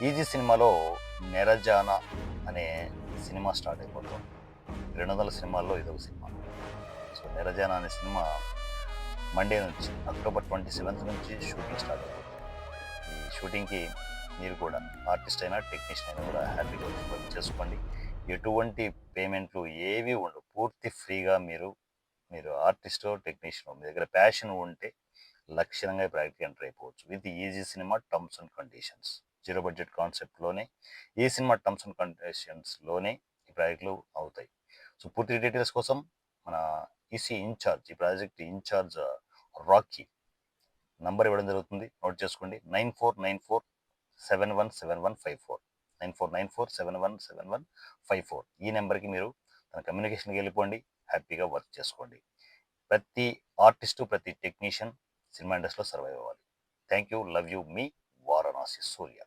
Easy సినిమాలో నెరజానా అనే cinema start అయిపోతుంది. రెండు వందల సినిమాల్లో ఇదొక సినిమా. సో నెరజానా అనే సినిమా మండే నుంచి అక్టోబర్ ట్వంటీ సెవెంత్ నుంచి షూటింగ్ స్టార్ట్ అయిపోతుంది. ఈ షూటింగ్కి మీరు కూడా ఆర్టిస్ట్ అయినా టెక్నీషియన్ అయినా కూడా హ్యాపీగా వర్క్ చేసుకోండి. ఎటువంటి పేమెంట్లు ఏవి ఉండవు. పూర్తి ఫ్రీగా మీరు మీరు ఆర్టిస్టో టెక్నీషియన్ మీ దగ్గర ప్యాషన్ ఉంటే లక్షణంగా ప్రాక్టికల్ ఎంటర్ అయిపోవచ్చు. With easy cinema terms and conditions. Zero budget కాన్సెప్ట్లోనే ఈ సినిమా టర్మ్స్ అండ్ కండిషన్స్లోనే ఈ ప్రాజెక్టులు అవుతాయి. సో పూర్తి డీటెయిల్స్ కోసం మన ఈసీ ఇన్ఛార్జ్ ఈ ప్రాజెక్ట్ ఇన్ఛార్జ్ రాకీ నంబర్ ఇవ్వడం జరుగుతుంది. నోట్ చేసుకోండి. Nine four nine four seven one seven one five four. Nine four nine four seven one seven one five four. ఈ నెంబర్కి మీరు తన కమ్యూనికేషన్కి వెళ్ళిపోండి. హ్యాపీగా వర్క్ చేసుకోండి. ప్రతి ఆర్టిస్టు ప్రతి టెక్నీషియన్ సినిమా ఇండస్ట్రీలో సర్వైవ్ అవ్వాలి. Thank you. Love you. Me Varanasi Surya.